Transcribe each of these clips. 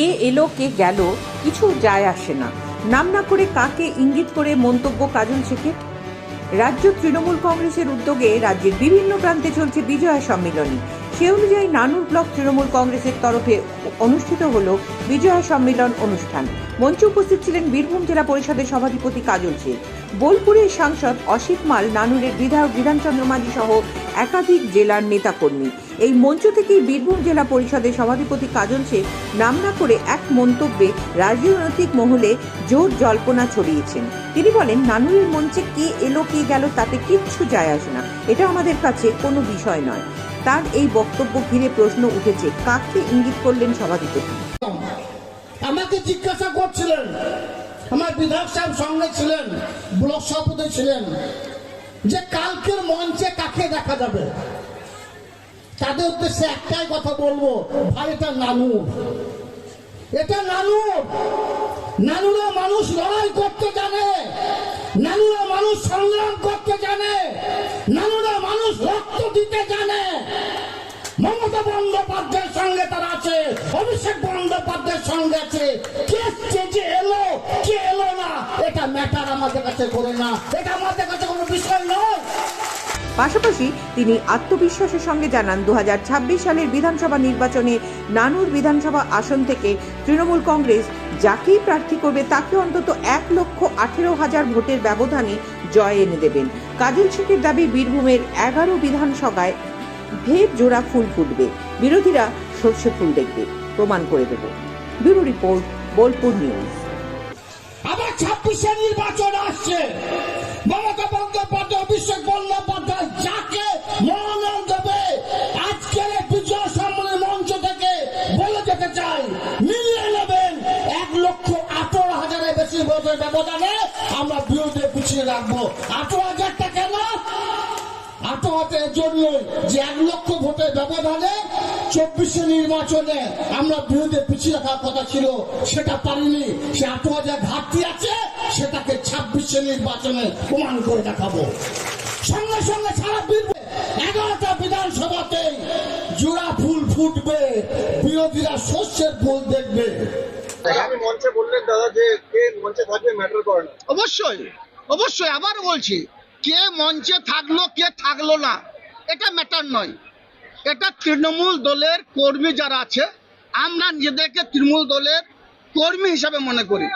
কে এলো, কে গেল, কিছু যায় আসে না। নাম না করে কাকে ইঙ্গিত করে মন্তব্য কাজল শেখে রাজ্য তৃণমূল কংগ্রেসের উদ্যোগে রাজ্যের বিভিন্ন প্রান্তে চলছে বিজয়া সম্মিলনী। সে অনুযায়ী নানুর ব্লক তৃণমূল কংগ্রেসের তরফে অনুষ্ঠিত হল বিজয়া সম্মেলন অনুষ্ঠান। মঞ্চে উপস্থিত ছিলেন বীরভূম জেলা পরিষদের সভাধিপতি কাজল শেখ বোলপুরের সাংসদ অসিত মাল, নানুরের বিধায়ক বিধানচন্দ্র মাঝি সহ একাধিক জেলার নেতাকর্মী। এই মঞ্চ থেকেই বীরভূম জেলা পরিষদের সভাধিপতি কাজল শেখ নাম না করে এক মন্তব্যে রাজনৈতিক মহলে জোর জল্পনা ছড়িয়েছেন। তিনি বলেন, নানুরের মঞ্চে কে এলো, কে গেল, তাতে কিচ্ছু যায় আসে না। এটা আমাদের কাছে কোনো বিষয় নয়। তার এই বক্তব্য ঘিরে প্রশ্ন উঠেছে, কাকে ইঙ্গিত করলেন সভাধিপতি? আমাকে জিজ্ঞাসা করছিলেন, আমার বিধায়ক সাহেব সঙ্গে ছিলেন, ব্লক সভাপতি ছিলেন, যে কালকের মঞ্চে কাকে দেখা যাবে? তাদের উদ্দেশ্যে একটাই কথা বলব, ভাই, এটা নানুর এটা নানুর নানুরা মানুষ লড়াই করতে জানে, নানুরা মানুষ সংগ্রাম করতে জানে, নানুরা মানুষ রক্ত দিতে জানে। মমতা বন্দ্যোপাধ্যায়ের সঙ্গে তারা আছে, অভিষেক বন্দ্যোপাধ্যায়ের সঙ্গে আছে। কে চেজে এলো, কে এলো না, এটা ম্যাটার আমাদের কাছে করে না। এটা আমাদের কাছে কোনো বিষয় নয়। পাশাপাশি তিনি আত্মবিশ্বাসের সঙ্গে জানান দু হাজার ছাব্বিশ সালের বিধানসভা নির্বাচনে নানুর বিধানসভা আসন থেকে তৃণমূল কংগ্রেস যাকেই প্রার্থী করবে, তাকে অন্তত এক লক্ষ আঠেরো হাজার ভোটের ব্যবধানে জয় এনে দেবেন। কাজল শেখের দাবি, বীরভূমের এগারো বিধানসভায় ভেদ জোড়া ফুল ফুটবে। বিরোধীরা সর্ষে ফুল দেখবে। প্রমাণ করে দেব। Bureau report, Bolpur news. আবার ছাব্বিশে নির্বাচন আসছে। মমতা বন্দ্যোপাধ্যায়, অভিষেক বন্দ্যোপাধ্যায় যাকে মনোনয়ন দেবে, আজকের বিজয় সম্মেলন মঞ্চ থেকে বলে যেতে চাই, মিলিয়ে নেবেন এক লক্ষ আঠারো হাজারের বেশি ভোটের ব্যবধানে আমরা বিরোধী পিছিয়ে রাখব। আঠারো আঠারো হাজারের জন্য যে এক লক্ষ ভোটের ব্যবধানে চব্বিশে নির্বাচনে আমরা বিরোধী পিছিয়ে রাখার কথা ছিল সেটা পারিনি। সে আঠারো হাজার ঘাটতি আছে সেটাকে ছাব্বিশে নির্বাচনে প্রমাণ করে দেখাবো। সঙ্গে সঙ্গে সারা বীরভূম এগারোটা বিধানসভাতে জোড়া ফুল ফুটবে বিরোধীরা শস্যের ফুল দেখবে। আপনি মঞ্চে বললেন দাদা যে কে মঞ্চে থাকবে ম্যাটার করে না। অবশ্যই অবশ্যই আবার বলছি কে মঞ্চে থাকল, কে থাকল না, এটা ম্যাটার নয়। এটা তৃণমূল দলের কর্মী যারা আছে, আমরা নিজেদেরকে তৃণমূল দলের কর্মী হিসাবে মনে করি।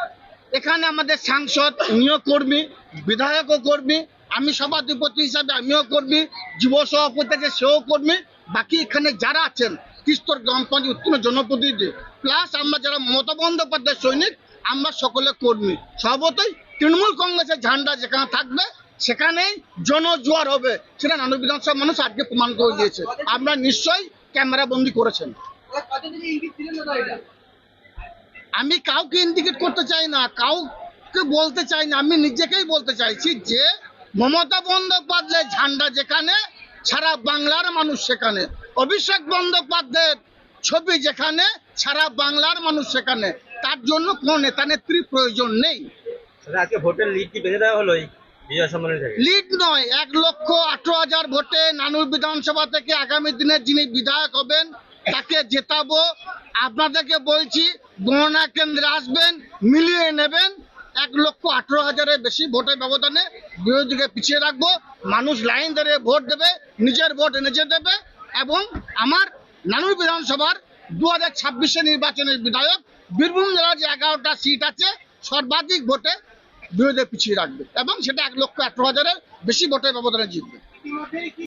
এখানে আমাদের সাংসদ উনিও কর্মী, বিধায়কও কর্মী, আমি সভাধিপতি হিসাবে আমিও কর্মী, যুব সভাপতি আছে সেও কর্মী, বাকি এখানে যারা আছেন তিস্তর গ্রাম পঞ্চায়েত উত্তীর্ণ জনপ্রতিনিধি প্লাস আমরা যারা মমতা বন্দ্যোপাধ্যায় সৈনিক, আমরা সকলে কর্মী। সর্বতই তৃণমূল কংগ্রেসের ঝান্ডা যেখানে থাকবে সেখানেই জনজোয়ার হবে। সেটা নানু বিধানসভা মানুষ আজকে প্রমাণ করে দিয়েছে। আপনারা নিশ্চয়ই ক্যামেরা বন্দি করেছেন। আমি কাউকে ইন্ডিকেট করতে চাই না, কাউকে বলতে চাই না, আমি নিজেকেই বলতে চাইছি যে, মমতা বন্দ্যোপাধ্যায়ের ঝান্ডা যেখানে, সারা বাংলার মানুষ সেখানে। অভিষেক বন্দ্যোপাধ্যায়ের ছবি যেখানে, সারা বাংলার মানুষ সেখানে। তার জন্য কোনো নেতা নেত্রীর প্রয়োজন নেই। আজকে ভোটের কি বেঁধে দেওয়া হলো লিড নয়, এক লক্ষ আঠারো হাজার ভোটে নানুর বিধানসভা থেকে আগামী দিনে যিনি বিধায়ক হবেন, তাকে জেতাবো। আপনাদেরকে বলছি, গণনা কেন্দ্রে আসবেন, মিলিয়ে নেবেন। এক লক্ষ আঠারো হাজারের বেশি ভোটের ব্যবধানে বিরোধীকে পিছিয়ে রাখব। মানুষ লাইন ধরে ভোট দেবে, নিজের ভোট নিজে দেবে এবং আমার নানুর বিধানসভার দু হাজার ছাব্বিশে নির্বাচনের বিধায়ক বীরভূম জেলার যে এগারোটা সিট আছে, সর্বাধিক ভোটে বিরোধী পিছিয়ে রাখবে। এবং সেটা এক লক্ষ আঠারো হাজারের বেশি ভোটের ব্যবধানে জিতবে।